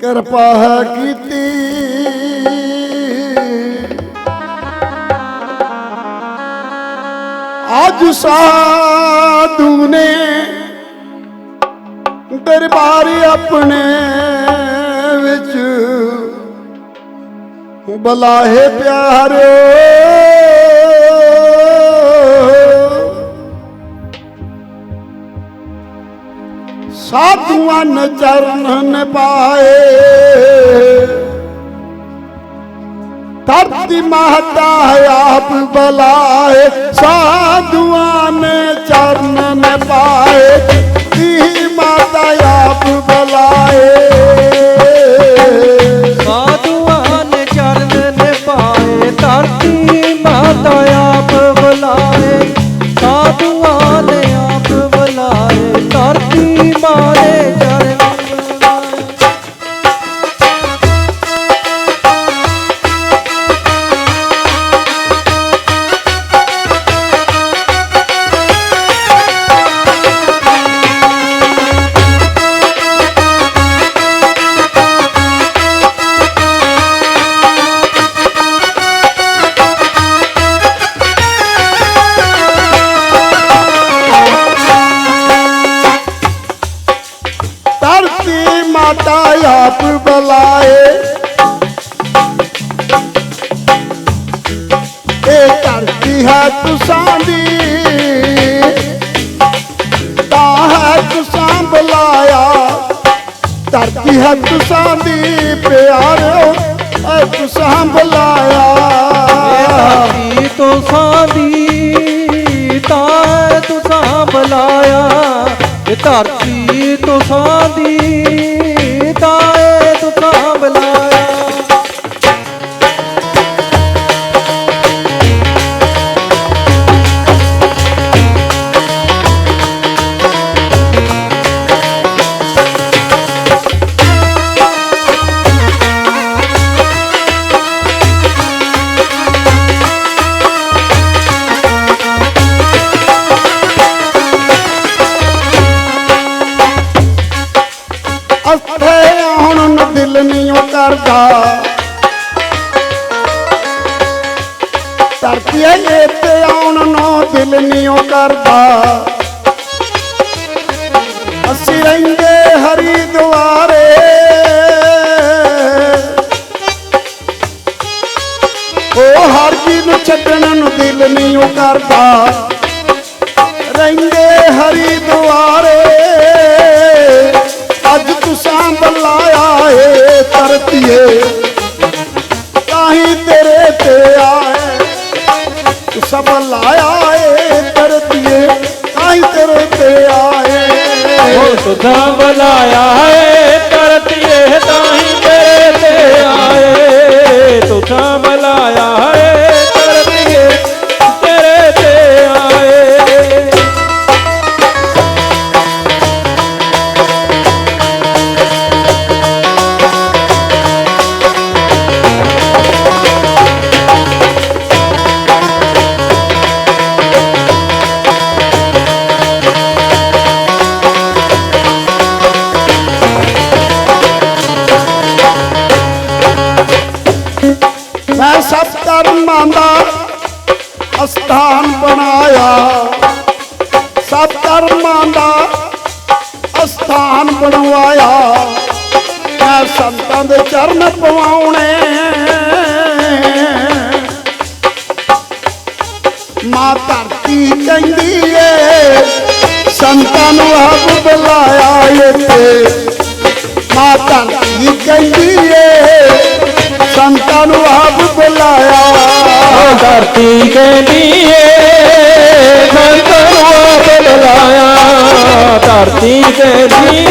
ਕਿਰਪਾ ਹੈ ਕੀਤੀ। ਅੱਜ ਸਾਧੂ ਨੇ ਦਰਬਾਰ ਆਪਣੇ ਵਿੱਚ ਬਲਾਹੇ ਪਿਆਰੇ। ਸਾਧੂਆਂ ਨੇ ਚਰਨ ਪਾਏ। ਧਰਤੀ ਮਾਤਾ ਆਪ ਬਲਾਏ, ਸਾਧੂਆਂ ਨੇ ਚਰਨ ਪਾਏ, ਧੀ ਮਾਤਾ ਆਪ ਬਲਾਏ। ਸਾਧੂਆਂ ਨੇ ਚਰਨ ਪਾਏ, ਧਰਤੀ ਮਾਤਾ ਆਪ ਬਲਾਏ। ਧਰਤੀ ਸਾਂਦੀ ਤਾਂ ਤੁਸਾਂ ਬੁਲਾਇਆ ਇਹ ਧਰਤੀ ਤੋਂ ਸਾਂਦੀ ਤਾਂ ਤੁਸਾਂ ਬੁਲਾਇਆ। ਕਰਦਾ। ਅਸੀਂ ਰਹਿੰਦੇ ਹਰੀ ਦੁਆਰੇ। ਉਹ ਹਰ ਜੀ ਨੂੰ ਛੱਡਣ ਨੂੰ ਦਿਲ ਨਹੀਂ ਉਹ ਕਰਦਾ। ਰਹਿੰਦੇ ਹਰੀ ਦੁਆਰੇ। ਅੱਜ ਤੁਸਾਂ ਬੁਲਾਇਆ ਏ ਧਰਤੀਏ। ਕਾਹੀਂ ਤੇਰੇ ਤੇ ਆਏ ਤੁਸਾਂ ਬੁਲਾਇਆ ਏ ਧਰਤੀਏ ਕਾਹੀਂ ਤੇਰੇ ਤੇ ਆਏ। ਉਹ ਤੁਧਾ ਬੁਲਾਇਆ ਏ ਧਰਤੀਏ ਤਾਹੀਂ ਤੇਰੇ ਤੇ ਆਏ। ਤੁਧਾ ਬੁਲਾਇਆ ਏ ਧਰਤੀ ਕਹਿੰਦੀ ਏ ਸੰਤ ਨੂੰ ਆਪ ਬੁਲਾਇਆ। ਧਰਤੀ ਕਹਿੰਦੀ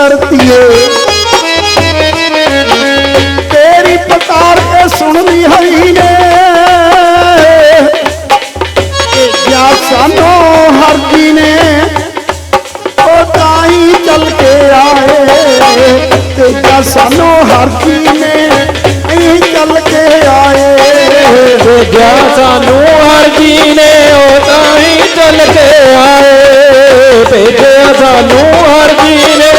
ਧਰਤੀਏ ਤੇਰੀ ਪੁਕਾਰ ਕੇ ਸੁਣਦੀ ਹਰੀ ਨੇ ਜਾਂ ਸਾਨੂੰ ਹਰਜੀ ਨੇ ਉਹ ਤਾਈ ਹੀ ਚੱਲ ਕੇ ਆਏ। ਤੇ ਜਾਂ ਸਾਨੂੰ ਹਰਜੀ ਨੇ ਅਸੀਂ ਚੱਲ ਕੇ ਆਏ। ਭੇਜਿਆ ਸਾਨੂੰ ਹਰ ਨੇ ਉਹ ਤਾਈ ਹੀ ਚੱਲ ਕੇ ਆਏ। ਭੇਜਿਆ ਸਾਨੂੰ ਹਰ ਨੇ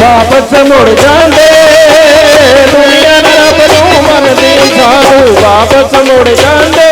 ਵਾਪਸ ਮੁੜ ਜਾਂਦੇ ਦੁਨੀਆ ਨਾ ਰੱਬ ਨੂੰ ਮੰਨਦੀ ਸਾਨੂੰ ਵਾਪਸ ਮੁੜ ਜਾਂਦੇ।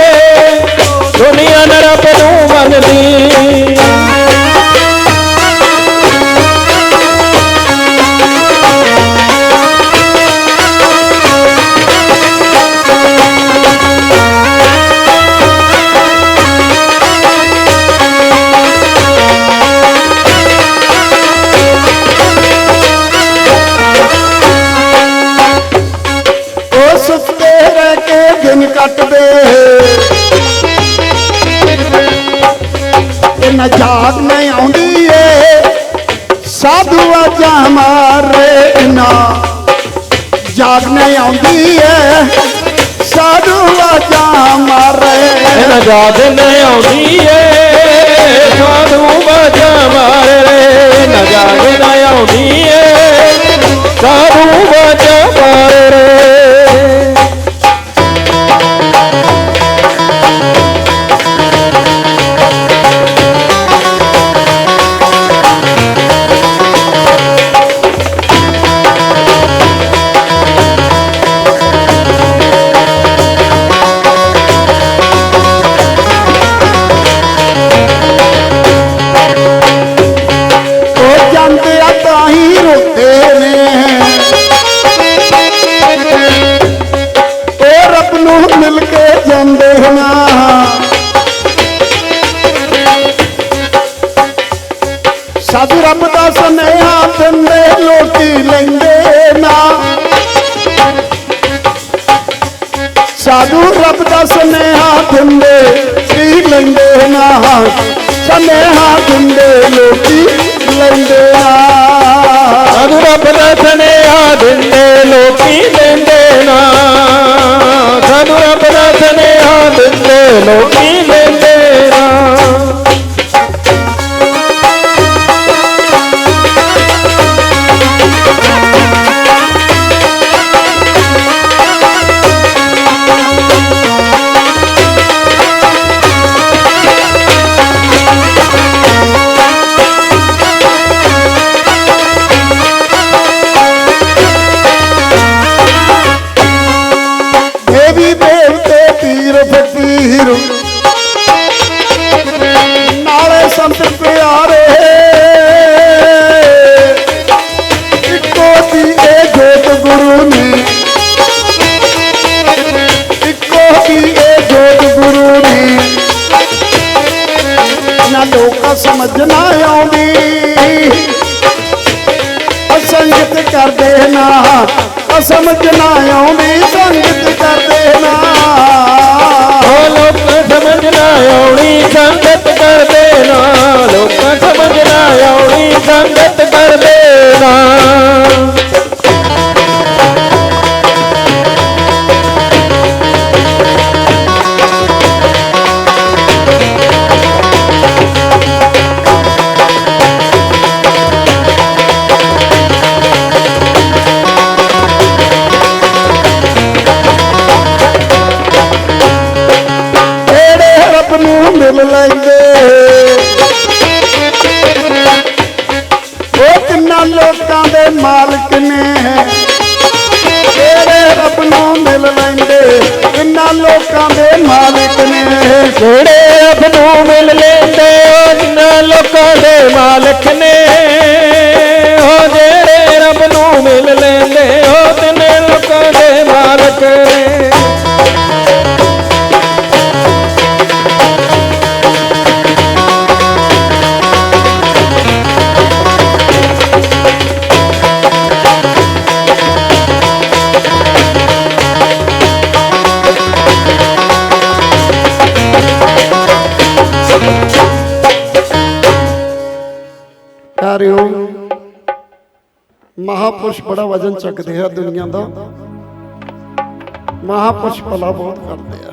ਯਾਦ ਨਹੀਂ ਆਉਂਦੀ ਏ। ਸੁਨੇਹਾ ਦਿੰਦੇ ਲੋਕੀ ਲੈਂਦੇ ਨਾ। ਸਾਧੂ ਰੱਬ ਦਾ ਸੁਨੇਹਾ ਦਿੰਦੇ ਲੋਕੀ ਨਾ ਲੋਕਾਂ ਸਮਝ ਨਾ ਆਉਂਦੀ। ਅਸੰਗਤ ਕਰਦੇ ਨਾ, ਅਸਮਝ ਨਾ ਆਉਂਦੀ। ਸੰਗਤ ਕਰਦੇ ਨਾ। ਉਹ ਲੋਕ ਸਮਝ ਨਾ ਆਉਣੀ, ਸੰਗਤ ਕਰਦੇ ਨਾ। ਲੋਕ ਸਮਝ ਨਾ ਆਉਣੀ, ਸੰਗਤ ਕਰਦੇ ਨਾ। ਲੋਕਾਂ ਦੇ ਮਾਲਕ ਨੇ। ਜਿਹੜੇ ਮਹਾਪੁਰਸ਼ ਬੜਾ ਵਜਨ ਚੱਕਦੇ ਆ ਦੁਨੀਆ ਦਾ। ਮਹਾਪੁਰਸ਼ ਭਲਾ ਬਹੁਤ ਕਰਦੇ ਆ।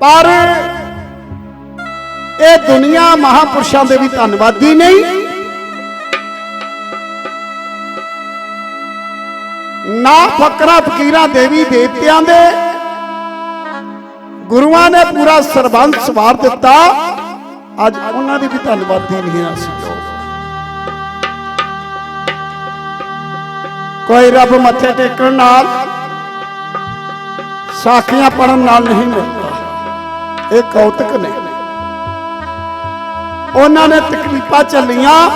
ਪਰ ਇਹ ਦੁਨੀਆ ਮਹਾਪੁਰਸ਼ਾਂ ਦੇ ਵੀ ਧੰਨਵਾਦੀ ਨਹੀਂ। ਨਾ ਫਕਰਾ, ਫਕੀਰਾਂ, ਦੇਵੀ, ਦੇਵਤਿਆਂ ਦੇ। ਗੁਰੂਆਂ ਨੇ ਪੂਰਾ ਸਰਬੰਸ ਸਵਾਰ ਦਿੱਤਾ। ਅੱਜ ਉਹਨਾਂ ਦੀ ਵੀ ਧੰਨਵਾਦੀ ਨਹੀਂ ਆ ਕੋਈ ਰੱਬ ਮੱਥੇ ਟੇਕਣ ਨਾਲ ਸਾਖੀਆਂ ਪੜਨ ਨਾਲ ਨਹੀਂ ਮਿਲਦਾ। ਇਹ ਕੌਤਕ ਨੇ। ਉਹਨਾਂ ਨੇ ਤਕਲੀਫਾਂ ਚੱਲੀਆਂ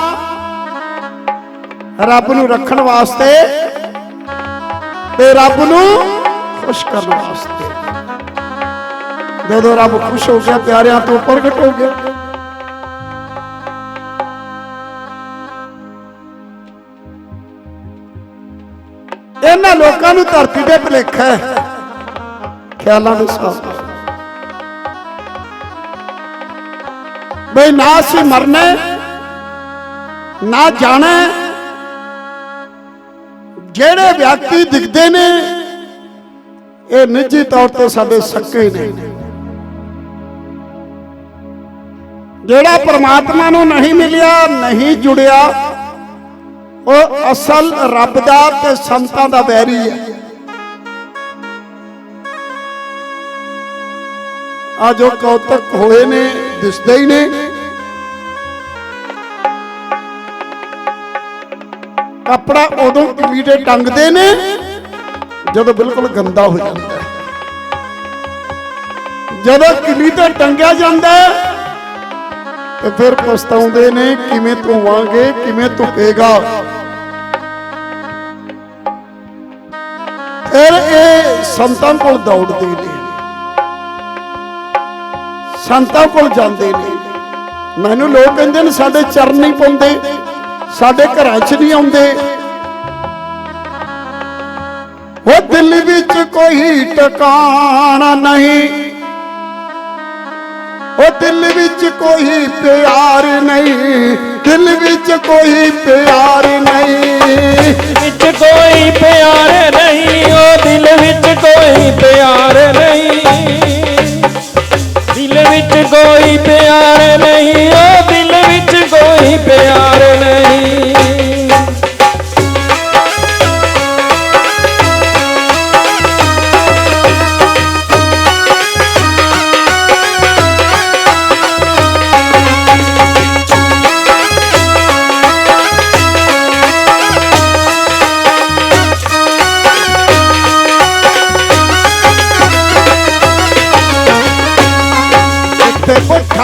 ਰੱਬ ਨੂੰ ਰੱਖਣ ਵਾਸਤੇ ਤੇ ਰੱਬ ਨੂੰ ਖੁਸ਼ ਕਰਨ ਵਾਸਤੇ। ਜਦੋਂ ਰੱਬ ਖੁਸ਼ ਹੋ ਗਿਆ, ਪਿਆਰਿਆਂ ਤੋਂ ਪ੍ਰਗਟ ਹੋ ਗਿਆ। ਇਹਨਾਂ ਲੋਕਾਂ ਨੂੰ ਧਰਤੀ ਦੇ ਭੁਲੇਖਾ ਹੈ। ਖਿਆਲਾਂ ਦੇ ਸਾਥ ਬਈ ਨਾ ਅਸੀਂ ਮਰਨਾ ਨਾ ਜਾਣਾ ਜਿਹੜੇ ਵਿਅਕਤੀ ਦਿਖਦੇ ਨੇ, ਇਹ ਨਿੱਜੀ ਤੌਰ ਤੇ ਸਾਡੇ ਸੱਕੇ ਨੇ। ਜਿਹੜਾ ਪਰਮਾਤਮਾ ਨੂੰ ਨਹੀਂ ਮਿਲਿਆ, ਨਹੀਂ ਜੁੜਿਆ ਉਹ ਅਸਲ ਰੱਬ ਦਾ ਤੇ ਸੰਤਾਂ ਦਾ ਵੈਰੀ ਹੈ ਆ ਜੋ ਕੌਤਕ ਹੋਏ ਨੇ, ਦਿਸਦੇ ਹੀ ਨੇ। ਕੱਪੜਾ ਉਦੋਂ ਕੀੜੇ ਟੰਗਦੇ ਨੇ, ਜਦੋਂ ਬਿਲਕੁਲ ਗੰਦਾ ਹੋ ਜਾਂਦਾ ਜਦੋਂ ਕਿਲੀ ਟੰਗਿਆ ਜਾਂਦਾ ਤੇ ਫਿਰ ਪਛਤਾਉਂਦੇ ਨੇ, ਕਿਵੇਂ ਧੋਵਾਂਗੇ ਕਿਵੇਂ ਧੁਪੇਗਾ ਫਿਰ ਇਹ ਸੰਤਾਂ ਕੋਲ ਦੌੜਦੇ ਨੇ। ਸੰਤਾਂ ਕੋਲ ਜਾਂਦੇ ਨੇ। ਮੈਨੂੰ ਲੋਕ ਕਹਿੰਦੇ ਨੇ, ਸਾਡੇ ਚਰਨ ਨਹੀਂ ਪਾਉਂਦੇ, ਸਾਡੇ ਘਰਾਂ 'ਚ ਨਹੀਂ ਆਉਂਦੇ। ਉਹ ਦਿਲ ਵਿੱਚ ਕੋਈ ਟਿਕਾਣਾ ਨਹੀਂ। ਉਹ ਦਿਲ ਵਿੱਚ ਕੋਈ ਪਿਆਰ ਨਹੀਂ। ਦਿਲ ਵਿੱਚ ਕੋਈ ਪਿਆਰ ਨਹੀਂ। ਵਿੱਚ ਕੋਈ ਪਿਆਰ ਨਹੀਂ, ਉਹ ਦਿਲ ਵਿੱਚ ਕੋਈ ਪਿਆਰ ਨਹੀਂ। ਦਿਲ ਵਿੱਚ ਕੋਈ ਪਿਆਰ ਨਹੀਂ, ਉਹ ਦਿਲ ਵਿੱਚ ਕੋਈ ਪਿਆਰ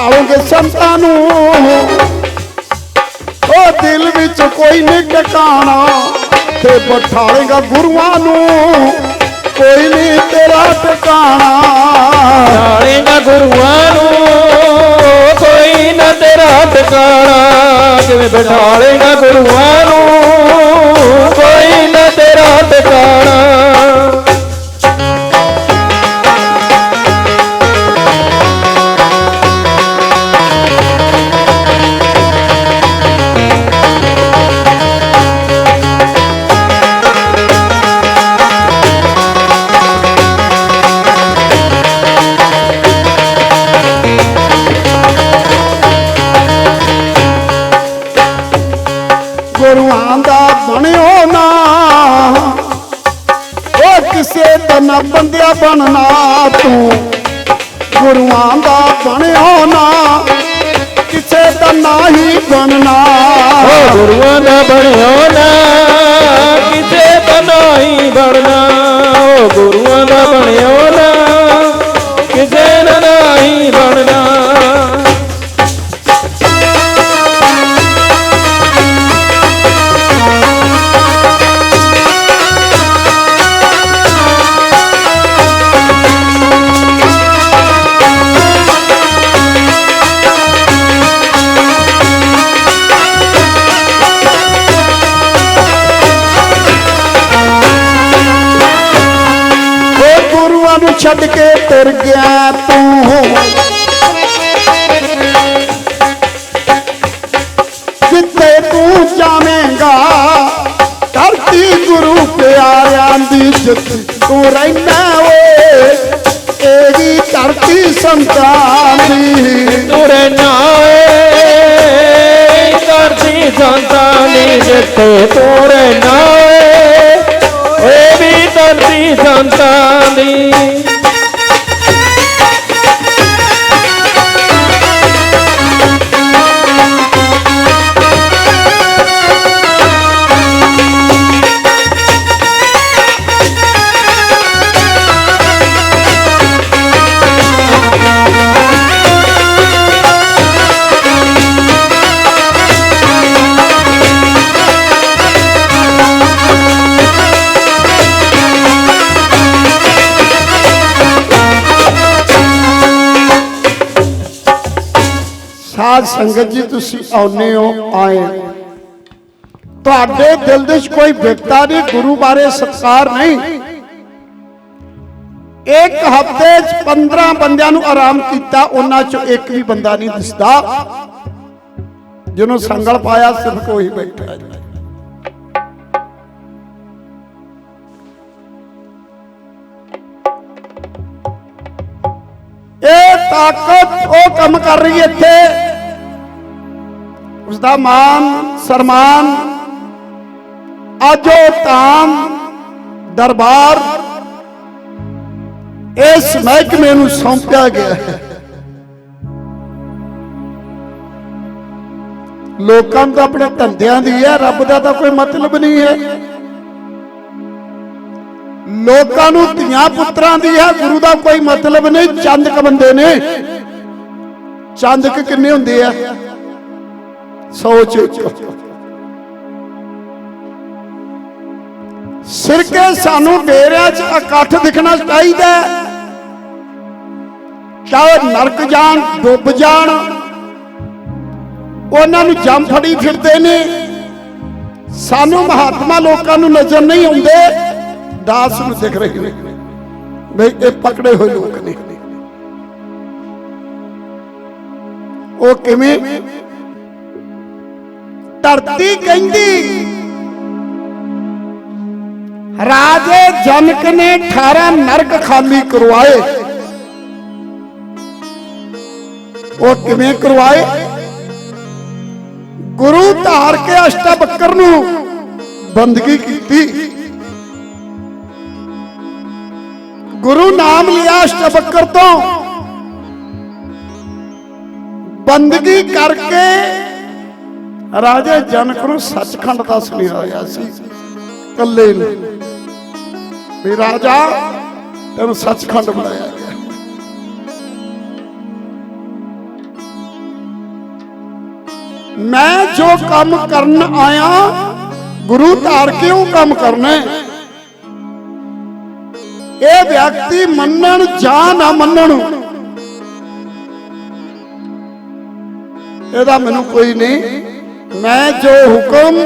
ਬਿਠਾਓਗੇ ਸੰਤਾਂ ਨੂੰ। ਉਹ ਦਿਲ ਵਿੱਚ ਕੋਈ ਨਹੀਂ ਟਿਕਾਣਾ ਤੇ ਬਿਠਾਏਗਾ ਗੁਰੂਆਂ ਨੂੰ। ਕੋਈ ਨਹੀਂ ਤੇਰਾ ਟਿਕਾਣਾ। ਜਾਣੇਗਾ ਗੁਰੂਆਂ ਨੂੰ, ਕੋਈ ਨਾ ਤੇਰਾ ਟਿਕਾਣਾ। ਕਿਵੇਂ ਬਿਠਾਲੇਗਾ ਗੁਰੂਆਂ ਨੂੰ, ਕੋਈ ਨਾ ਤੇਰਾ ਟਿਕਾਣਾ। ਗੁਰੂਆਂ ਦਾ ਬਣਿਓ ਨਾ। ਉਹ ਕਿਸੇ ਦਾ ਨਾ ਬੰਦਿਆ ਬਣਨਾ ਤੂੰ। ਗੁਰੂਆਂ ਦਾ ਬਣਿਓ ਨਾ। ਕਿਸੇ ਦਾ ਨਾ ਹੀ ਬਣਨਾ। ਗੁਰੂਆਂ ਦਾ ਬਣਿਓ ਨਾ। ਕਿਸੇ ਦਾ ਨਾ ਹੀ ਬਣਨਾ। ਉਹ ਗੁਰੂਆਂ ਦਾ ਬਣਿਓ ਨਾ। ਕਿਸੇ ਦਾ ਛੱਡ ਕੇ ਤੁਰ ਗਿਆ ਤੂੰ। ਜਿੱਥੇ ਤੂੰ ਜਾਵੇਂਗਾ, ਧਰਤੀ ਗੁਰੂ ਪਿਆਰਿਆਂ ਦੀ ਜਿੱਤ ਤੂੰ ਰਹਿਣਾ ਓਏ। ਇਹ ਵੀ ਧਰਤੀ ਸੰਤਾਂ ਦੀ ਤੁਰੇ ਨਾਏ ਕਰਦੀ ਸੰਤਾਂ ਦੀ ਜਿੱਥੇ ਤੁਰੇ ਨਾਏ ਏ ਕਰਦੀ ਸਾਧ ਸੰਗਤ ਜੀ, ਤੁਸੀਂ ਆਉਨੇ ਹੋ, ਆਏ ਤੁਹਾਡੇ ਦਿਲ ਵਿੱਚ ਕੋਈ ਵਿਵਤਾ ਨਹੀਂ, ਗੁਰੂ ਬਾਰੇ ਸਤਕਾਰ ਨਹੀਂ। ਇੱਕ ਹਫ਼ਤੇ 'ਚ 15 ਬੰਦਿਆਂ ਨੂੰ ਆਰਾਮ ਕੀਤਾ, ਉਹਨਾਂ 'ਚੋਂ ਇੱਕ ਵੀ ਬੰਦਾ ਨਹੀਂ ਦਿਸਦਾ। ਜਿਹਨੂੰ ਸੰਗਲ ਪਾਇਆ, ਸਿਰਫ ਕੋਈ ਬੈਠਾ ਹੈ। ਇਹ ਤਾਕਤ ਉਹ ਕੰਮ ਕਰ ਰਹੀ ਇੱਥੇ। ਉਸ ਦਾ ਮਾਨ, ਸਨਮਾਨ ਅੱਜ ਉਹ ਤਾਮ ਦਰਬਾਰ ਇਸ ਮਹਿਕਮੇ ਨੂੰ ਸੌਂਪਿਆ ਗਿਆ ਹੈ। ਲੋਕਾਂ ਨੂੰ ਤਾਂ ਆਪਣੇ ਧੰਦਿਆਂ ਦੀ ਹੈ, ਰੱਬ ਦਾ ਤਾਂ ਕੋਈ ਮਤਲਬ ਨਹੀਂ ਹੈ। ਲੋਕਾਂ ਨੂੰ ਧੀਆਂ ਪੁੱਤਰਾਂ ਦੀ ਹੈ, ਗੁਰੂ ਦਾ ਕੋਈ ਮਤਲਬ ਨਹੀਂ, ਚੰਦ ਕ ਬੰਦੇ ਨੇ। ਚੰਦ ਕ ਕਿੰਨੇ ਹੁੰਦੇ ਆ? ਸੋਚ ਸਿਰਕੇ ਸਾਨੂੰ ਡੇਰਿਆਂ 'ਚ ਇਕੱਠ ਦਿਖਣਾ ਚਾਹੀਦਾ ਚਾਹੇ ਨਰਕ ਜਾਣ, ਡੁੱਬ ਜਾਣ, ਉਹਨਾਂ ਨੂੰ ਜੰਮ ਫੜੀ ਫਿਰਦੇ ਨੇ। ਸਾਨੂੰ ਮਹਾਤਮਾ ਲੋਕਾਂ ਨੂੰ ਨਜ਼ਰ ਨਹੀਂ ਆਉਂਦੇ। ਦਾਸ ਨੂੰ ਦਿਖ ਰਹੇ ਨੇ। ਬਈ ਇਹ ਪਕੜੇ ਹੋਏ ਲੋਕ ਨੇ। ਉਹ ਕਿਵੇਂ? ਧਰਤੀ ਕਹਿੰਦੀ, ਰਾਜੇ ਜਨਕ ਨੇ 18 ਨਰਕ ਖਾਲੀ ਕਰਵਾਏ। ਉਹ ਕਿਵੇਂ ਕਰਵਾਏ? ਗੁਰੂ ਧਾਰ ਕੇ ਅਸ਼ਟਬਕਰ ਨੂੰ ਬੰਦਗੀ ਕੀਤੀ। ਗੁਰੂ ਨਾਮ ਲਿਆ ਅਸ਼ਟਬਕਰ ਤੋਂ। ਬੰਦਗੀ ਕਰਕੇ ਰਾਜੇ ਜਨਕ ਨੂੰ ਸੱਚਖੰਡ ਦਾ ਸੁਨੇਹਾ ਆਇਆ ਸੀ। ਕੱਲੇ ਨੂੰ। ਵੀ ਰਾਜਾ, ਤੈਨੂੰ ਸੱਚਖੰਡ ਬੁਲਾਇਆ ਗਿਆ। ਮੈਂ ਜੋ ਕੰਮ ਕਰਨ ਆਇਆ, ਗੁਰੂ ਧਾਰ ਕਿਉਂ ਕੰਮ ਕਰਨਾ ਇਹ ਵਿਅਕਤੀ ਮੰਨਣ ਜਾਂ ਨਾ ਮੰਨਣ ਇਹਦਾ ਮੈਨੂੰ ਕੋਈ ਨਹੀਂ। ਮੈਂ ਜੋ ਹੁਕਮ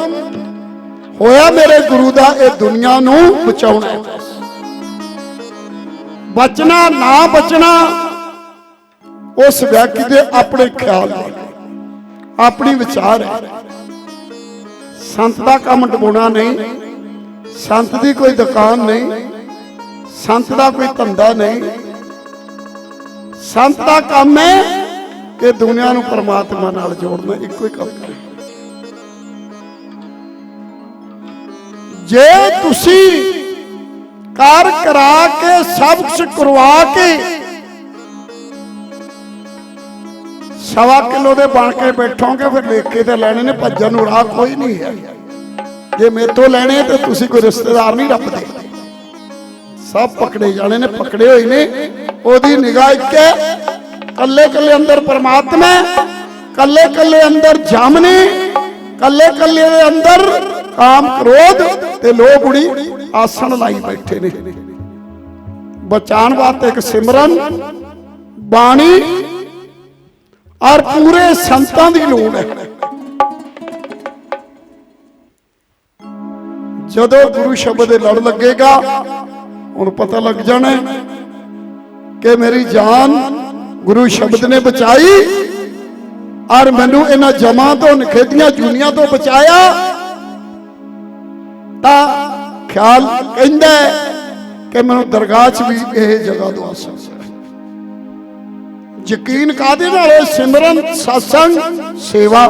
ਹੋਇਆ ਮੇਰੇ ਗੁਰੂ ਦਾ, ਇਹ ਦੁਨੀਆ ਨੂੰ ਬਚਾਉਣਾ ਬਚਣਾ, ਨਾ ਬਚਣਾ, ਉਸ ਵਿਅਕਤੀ ਦੇ ਆਪਣੇ ਖਿਆਲ ਨੇ ਆਪਣੀ ਵਿਚਾਰ ਹੈ। ਸੰਤ ਦਾ ਕੰਮ ਡਬੋਣਾ ਨਹੀਂ, ਸੰਤ ਦੀ ਕੋਈ ਦੁਕਾਨ ਨਹੀਂ, ਸੰਤ ਦਾ ਕੋਈ ਧੰਦਾ ਨਹੀਂ। ਸੰਤ ਦਾ ਕੰਮ ਹੈ ਕਿ ਦੁਨੀਆ ਨੂੰ ਪਰਮਾਤਮਾ ਨਾਲ ਜੋੜਨਾ ਇੱਕੋ ਹੀ ਕੰਮ ਹੈ। ਜੇ ਤੁਸੀਂ ਕਾਰ ਕਰਾ ਕੇ, ਸਭ ਕੁਝ ਕਰਵਾ ਕੇ ਸਵਾ ਕਿਲੋ ਦੇ ਬਣ ਕੇ ਬੈਠੋਗੇ, ਫਿਰ ਲੇਖੇ ਤੇ ਲੈਣੇ ਨੇ, ਭੱਜਣ ਨੂੰ ਰਾਹ ਕੋਈ ਨਹੀਂ ਹੈ। ਜੇ ਮੇਥੋਂ ਲੈਣੇ ਤੇ ਤੁਸੀਂ ਕੋਈ ਰਿਸ਼ਤੇਦਾਰ ਨਹੀਂ ਰੱਖਦੇ। ਸਭ ਪਕੜੇ ਜਾਣੇ ਨੇ, ਪਕੜੇ ਹੋਏ ਨੇ, ਉਹਦੀ ਨਿਗਾਹ ਇੱਕ ਹੈ ਕੱਲੇ ਕੱਲੇ ਅੰਦਰ ਪਰਮਾਤਮਾ ਹੈ, ਕੱਲੇ ਕੱਲੇ ਅੰਦਰ ਜਾਮਨੀ ਕੱਲੇ ਕੱਲੇ ਦੇ ਅੰਦਰ ਕਾਮ ਕ੍ਰੋਧ ਤੇ ਲੋਭ ਉੜੀ ਆਸਣ ਲਾਈ ਬੈਠੇ ਨੇ। ਬਚਾਉਣ ਵਾਸਤੇ ਇੱਕ ਸਿਮਰਨ ਬਾਣੀ ਔਰ ਪੂਰੇ ਸੰਤਾਂ ਦੀ ਲੋੜ ਹੈ। ਜਦੋਂ ਗੁਰੂ ਸ਼ਬਦ ਦੇ ਲੜ ਲੱਗੇਗਾ ਹੁਣ ਪਤਾ ਲੱਗ ਜਾਣਾ ਕਿ ਮੇਰੀ ਜਾਨ ਗੁਰੂ ਸ਼ਬਦ ਨੇ ਬਚਾਈ। ਔਰ ਮੈਨੂੰ ਇਹਨਾਂ ਜਮਾਂ ਤੋਂ ਨਖੇਦੀਆਂ ਜੂਨੀਆਂ ਤੋਂ ਬਚਾਇਆ। ਤਾਂ ਖਿਆਲ ਕਹਿੰਦਾ ਕਿ ਮੈਨੂੰ ਦਰਗਾਹ 'ਚ ਵੀ ਇਹ ਜਗ੍ਹਾ ਦਵਾ ਸਕਦਾ ਯਕੀਨ ਕਾਦੇ ਨਾਲ? ਹੈ? ਸਿਮਰਨ, satsang, ਸੇਵਾ।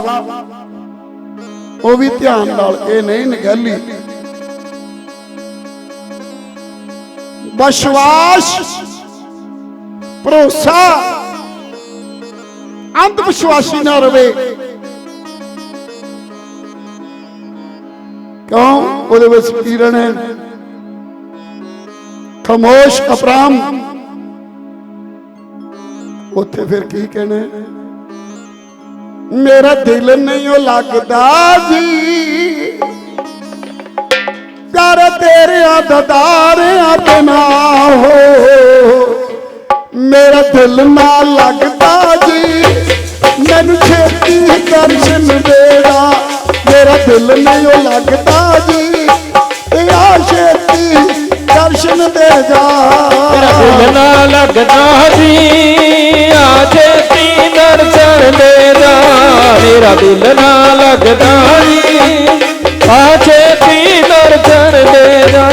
ਉਹ ਵੀ ਧਿਆਨ ਨਾਲ, ਇਹ ਨਹੀਂ ਨਿਗਹਿਲੀ। ਵਿਸ਼ਵਾਸ, ਭਰੋਸਾ ਅੰਧ ਵਿਸ਼ਵਾਸੀ ਨਾ ਰਵੇ। ਕਿਉਂ? ਉਹਦੇ ਵਿੱਚ ਕੀਰਣ ਹੈ? ਖਮੋਸ਼ ਅਪਰਾਮ ਉੱਥੇ ਫਿਰ ਕੀ ਕਹਿਣਾ ਮੇਰਾ ਦਿਲ ਨਹੀਂ ਉਹ ਲੱਗਦਾ ਜੀ। ਪਿਆਰ ਤੇਰਿਆਂ ਦਦਾਰਿਆਂ ਬਿਨਾ ਹੋ। ਮੇਰਾ ਦਿਲ ਨਾ ਲੱਗਦਾ ਜੀ। ਮੈਨੂੰ ਛੇਤੀ ਦਰਸ਼ਨ ਦੇਣਾ। ਮੇਰਾ ਦਿਲ ਨਹੀਂ ਉਹ ਲੱਗਦਾ ਜੀ। ਤੇ ਆ ਛੇਤੀ ਦਰਸ਼ਨ ਦੇ ਜਾ। ਦਿਲ ਨਾ ਲੱਗਦਾ ਜੀ। ਆ ਛੇਤੀ ਦਰਸ਼ਨ ਦੇ ਜਾ। ਮੇਰਾ ਦਿਲ ਨਾ ਲੱਗਦਾ ਜੀ। ਆ ਛੇਤੀ ਦਰਸ਼ਨ ਦੇ ਜਾ।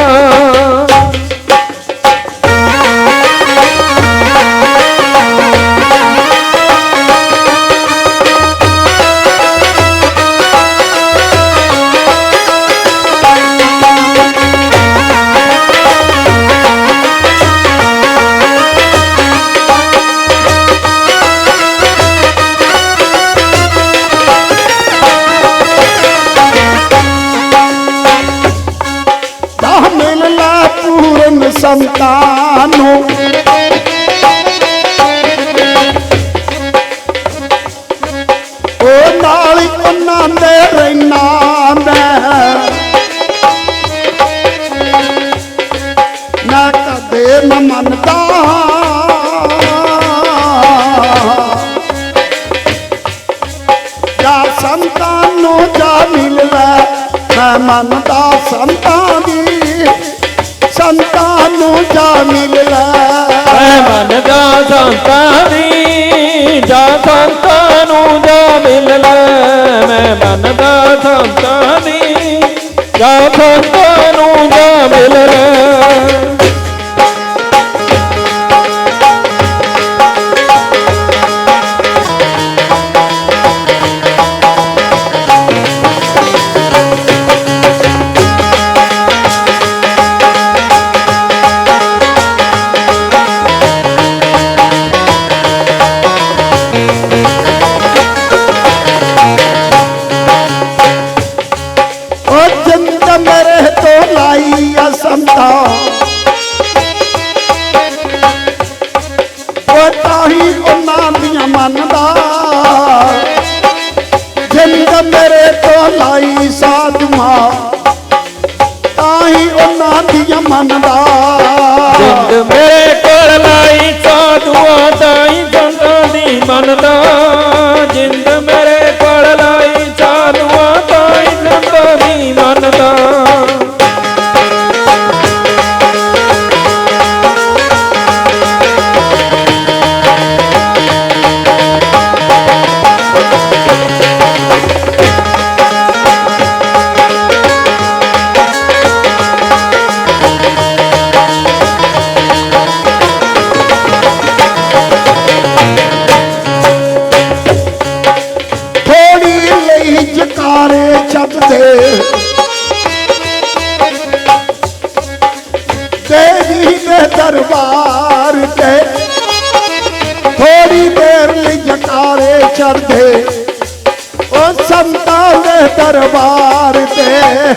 ਸੰਤਾਂ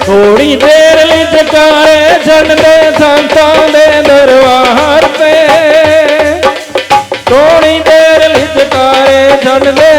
ਥੋੜੀ ਦੇਰ ਲਈ ਜਕਾਰੇ ਛੱਡਦੇ ਸੰਤਾਂ ਦੇ ਦਰਬਾਰ ਤੇ। ਥੋੜੀ ਦੇਰ ਲਈ ਜਕਾਰੇ ਛੱਡਦੇ ਸੰਤਾਂ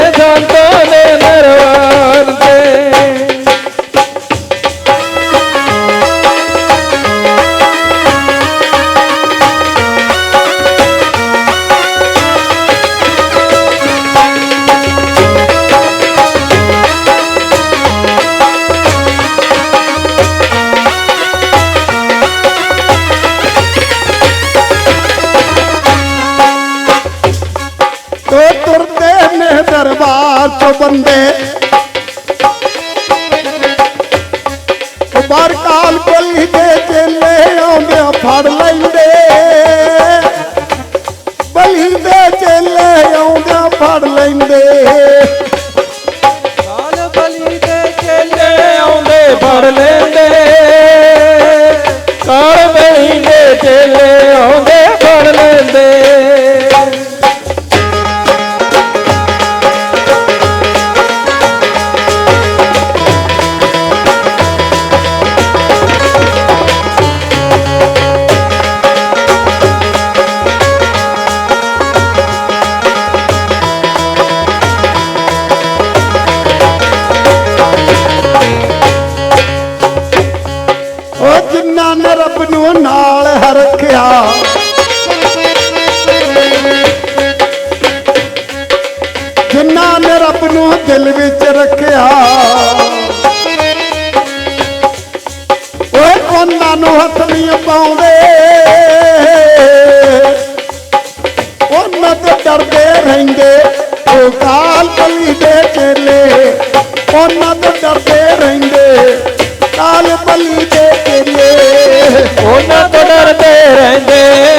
ਉਹਨਾਂ ਡਰਦੇ ਰਹਿੰਦੇ ਕਾਲ ਬਲੀ ਦੇ ਤੋਂ ਡਰਦੇ ਰਹਿੰਦੇ।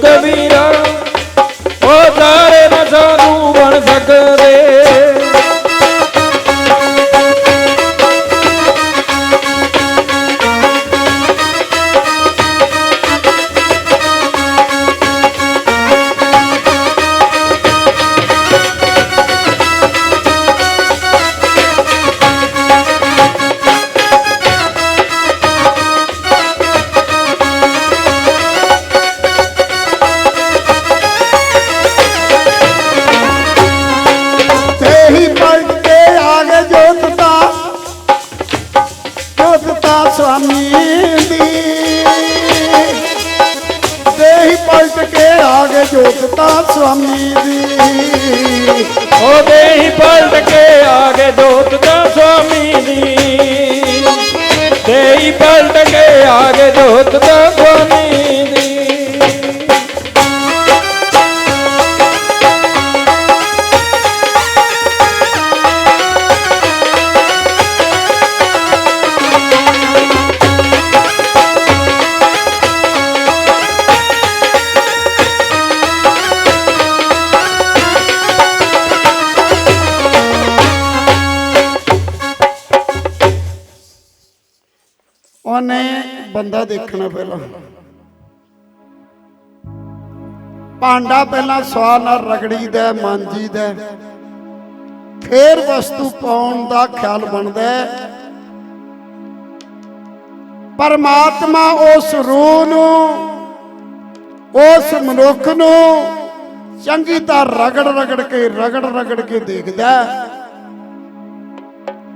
camino. ਭਾਂਡਾ ਪਹਿਲਾਂ ਸਵਾ ਨਾਲ ਰਗੜੀ ਦਾ, ਮਾਂਜੀ ਦਾ। ਫੇਰ ਵਸਤੂ ਪਾਉਣ ਦਾ ਖਿਆਲ ਬਣਦਾ ਪਰਮਾਤਮਾ ਉਸ ਰੂਹ ਨੂੰ, ਉਸ ਮਨੁੱਖ ਨੂੰ ਚੰਗੀ ਤਰ੍ਹਾਂ ਰਗੜ ਰਗੜ ਕੇ ਰਗੜ ਰਗੜ ਕੇ ਦੇਖਦਾ